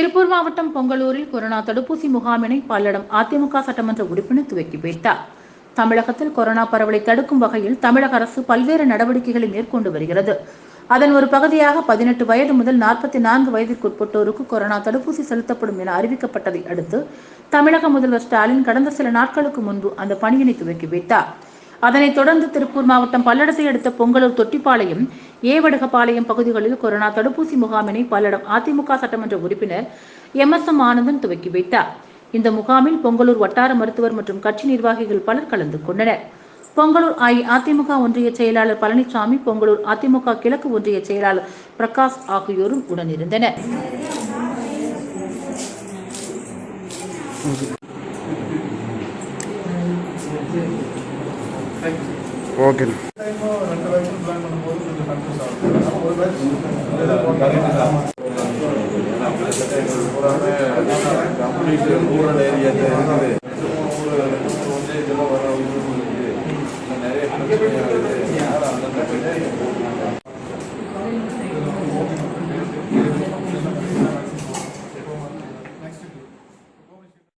திருப்பூர் மாவட்டம் பொங்கலூரில் கொரோனா தடுப்பூசி முகாமினை பல்லடம் அதிமுக சட்டமன்ற உறுப்பினர் துவக்கி வைத்தார். தமிழகத்தில் கொரோனா பரவலை தடுக்கும் வகையில் தமிழக அரசு பல்வேறு நடவடிக்கைகளை மேற்கொண்டு வருகிறது. அதன் ஒரு பகுதியாக பதினெட்டு வயது முதல் நாற்பத்தி நான்கு வயதிற்குட்பட்டோருக்கு கொரோனா தடுப்பூசி செலுத்தப்படும் என அறிவிக்கப்பட்டதை அடுத்து தமிழக முதல்வர் ஸ்டாலின் கடந்த சில நாட்களுக்கு முன்பு அந்த பணியினை துவக்கி வைத்தார். அதனைத் தொடர்ந்து திருப்பூர் மாவட்டம் பல்லடத்தை அடுத்த பொங்கலூர் தொட்டிப்பாளையம் ஏவடகபாளையம் பகுதிகளில் கொரோனா தடுப்பூசி முகாமினை பல்லடம் அதிமுக சட்டமன்ற உறுப்பினர் எம் எஸ் எம் ஆனந்தன் துவக்கி வைத்தார். இந்த முகாமில் பொங்கலூர் வட்டார மருத்துவர் மற்றும் கட்சி நிர்வாகிகள் பலர் கலந்து கொண்டனர். பொங்கலூர் அஇஅதிமுக ஒன்றிய செயலாளர் பழனிசாமி பொங்கலூர் அதிமுக கிழக்கு ஒன்றிய செயலாளர் பிரகாஷ் ஆகியோரும் உடனிருந்தனர். ஓகே. கம்ப்ளீட் ரூரல் ஏரியாவில் இருக்குது வந்து இருக்குது நிறைய இருக்குது